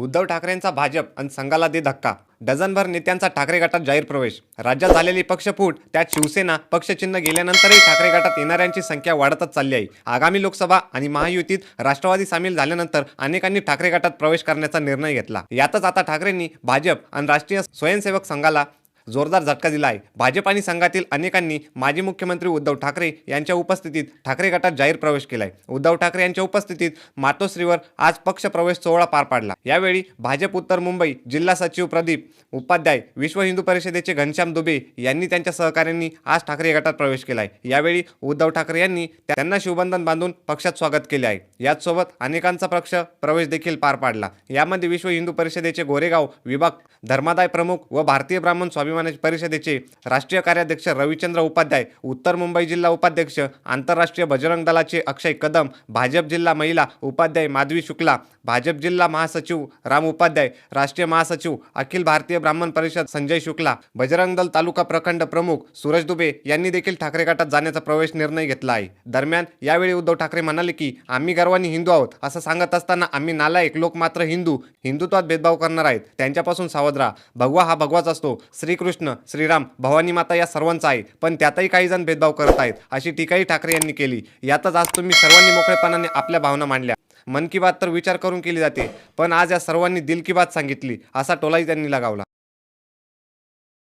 उद्धव ठाकरेंचा भाजप आणि संघाला दे धक्का. डझनभर नेत्यांचा ठाकरे गटात जाहीर प्रवेश. राज्यात झालेली पक्षफूट त्यात शिवसेना पक्षचिन्ह गेल्यानंतरही ठाकरे गटात येणाऱ्यांची संख्या वाढतच चालली आहे. आगामी लोकसभा आणि महायुतीत राष्ट्रवादी सामील झाल्यानंतर अनेकांनी ठाकरे गटात प्रवेश करण्याचा निर्णय घेतला. यातच आता ठाकरेंनी भाजप आणि राष्ट्रीय स्वयंसेवक संघाला जोरदार झटका दिला आहे भाजप आणि संघातील अनेकांनी माजी मुख्यमंत्री उद्धव ठाकरे यांच्या उपस्थितीत ठाकरे गटात जाहीर प्रवेश केलाय. उद्धव ठाकरे यांच्या उपस्थितीत मातोश्रीवर आज पक्ष प्रवेश सोहळा पार पाडला. यावेळी भाजप उत्तर मुंबई जिल्हा सचिव प्रदीप उपाध्याय विश्व हिंदू परिषदेचे घनश्याम दुबे यांनी त्यांच्या सहकाऱ्यांनी आज ठाकरे गटात प्रवेश केलाय. यावेळी उद्धव ठाकरे यांनी त्यांना शिवबंधन बांधून पक्षात स्वागत केले आहे. याचसोबत अनेकांचा पक्ष प्रवेश देखील पार पाडला. यामध्ये विश्व हिंदू परिषदेचे गोरेगाव विभाग धर्मादाय प्रमुख व भारतीय ब्राह्मण स्वाभिमान परिषदेचे राष्ट्रीय कार्याध्यक्ष रविचंद्र उपाध्याय उत्तर मुंबई जिल्हा उपाध्यक्ष आंतरराष्ट्रीय बजरंग दलाचे अक्षय कदम भाजप जिल्हा महिला उपाध्याय माधवी शुक्ला भाजप जिल्हा महासचिव राम उपाध्याय राष्ट्रीय महासचिव अखिल भारतीय ब्राह्मण परिषद संजय शुक्ला बजरंग दल तालुका प्रखंड प्रमुख सूरज दुबे यांनी देखील ठाकरे गटात जाण्याचा प्रवेश निर्णय घेतला आहे. दरम्यान यावेळी उद्धव ठाकरे म्हणाले की आम्ही गर्वानी हिंदू आहोत असं सांगत असताना आम्ही नालायक लोक मात्र हिंदू हिंदुत्वात भेदभाव करणार आहेत. त्यांच्यापासून सावध राहा. भगवा हा भगवाच असतो. श्रीकृष्ण श्रीराम भवानी माता या सर्वांचा आहे पण त्यातही काही जण भेदभाव करत आहेत अशी टीकाही ठाकरे यांनी केली. यातच आज तुम्ही सर्वांनी मोकळेपणाने आपल्या भावना मांडल्या. मन की बात तर विचार करून केली जाते पण आज या सर्वांनी दिल की बात सांगितली असा टोलाही त्यांनी लगावला.